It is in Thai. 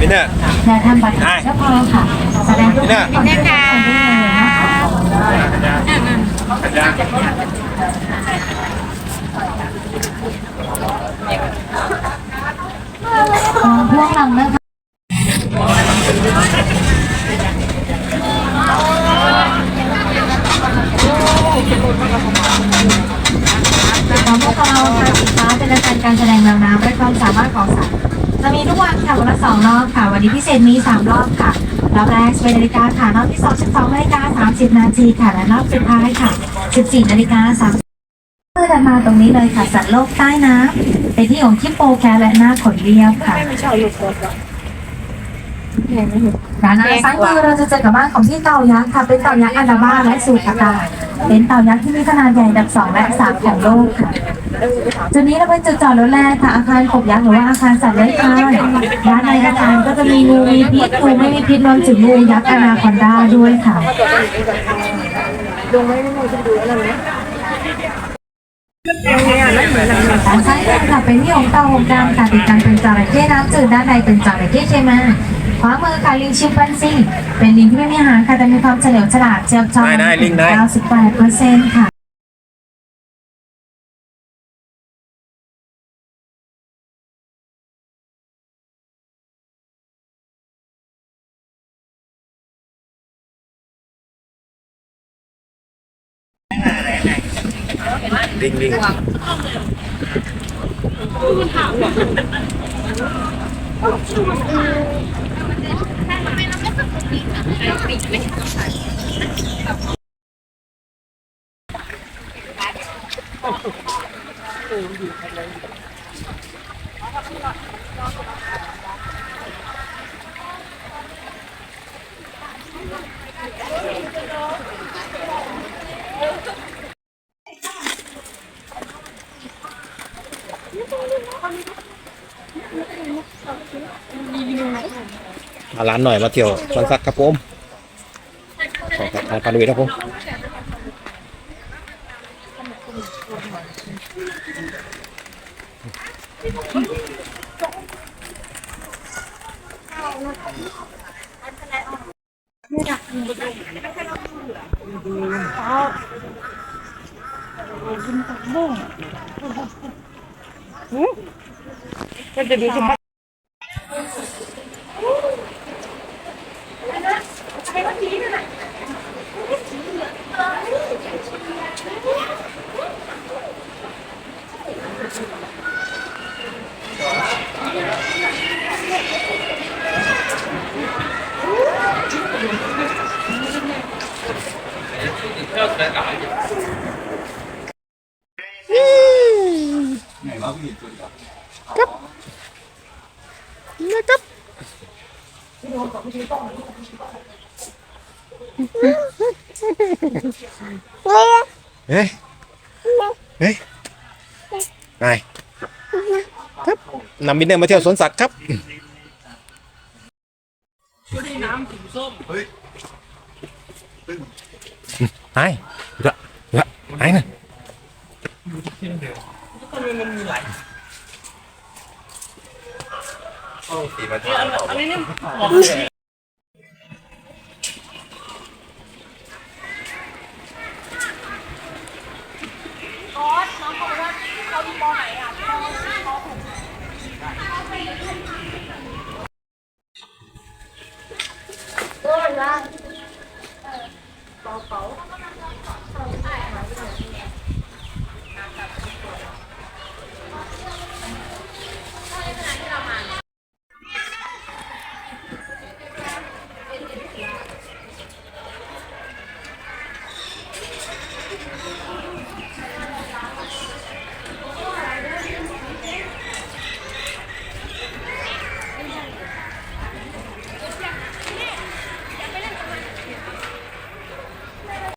พี่เนี่ยและทำบัตรเจ้าพอค่ะแสดงรูปเนี่ยก่อนที่จะทำได้เลยนะคะของพวกเรานะคะของพวกเราค่ะสินค้าเป็นรายการการแสดงแนวน้ำด้วยความสามารถของสัตว์ จะมีทุกวันค่ะวันละสองรอบค่ะ วันนี้พิเศษมีสามรอบค่ะรอบแรก11นาฬิกาค่ะรอบที่สอง12นาฬิกา30นาทีค่ะ และรอบสุดท้ายค่ะ14นาฬิกา30เพื่อเดินมาตรงนี้เลยค่ะ สัตว์โลกใต้น้ำเป็นที่ของคิปโปแคร์และหน้าขนเรียบค่ะร้านอาหารซ้ายมือเราจะเจอกับบ้านของพี่เต่ายักษ์ค่ะ เป็นเต่ายักษ์อันดาบ้าและสูตรตาเป็นเต่ายักษ์ที่มีขนาดใหญ่อันดับสองและสามของโลกค่ะ จุดนี้เราเป็นจุดจอดรถแรกค่ะอาคารกบยักษ์หรือว่าอาคารสัตว์เลื้อยคลานด้านในอาคารก็จะมีงูมีพิษงูไม่มีพิษรวมถึงงูยักษ์อนาคอนดาด้วยค่ะด้านซ้ายมือค่ะเป็นที่ของเต่าหงดำค่ะติดกันเป็นจระเข้น้ำจืดด้านในเป็นจระเข้เชมาขวามือค่ะลิงชิมปันซีเป็นลิงที่ไม่มีหางค่ะแต่มีความเฉลียวฉลาดเจียมจอมได้ได้ลิงได้98เปอร์เซ็นต์ค่ะ ลิงลิงมา ร้านหน่อยมาเที่ยวสวนสัตว์ครับผมขอครับทา น ปลาดุยครับผมเฮ้ยเฮ้ยนายครับนำมินเนอร์มาเที่ยวสวนสัตว์ครับไอ้เดี๋ยวเดี๋ยวไอ้น่ะำไมมันมีไหลห้องสีมันเนี่ช้ายอันอันนี้เนี่บอกเลยบอสน้องบอกว่าเขาดีปอไหนอะปอปอหกโดนละปอเขา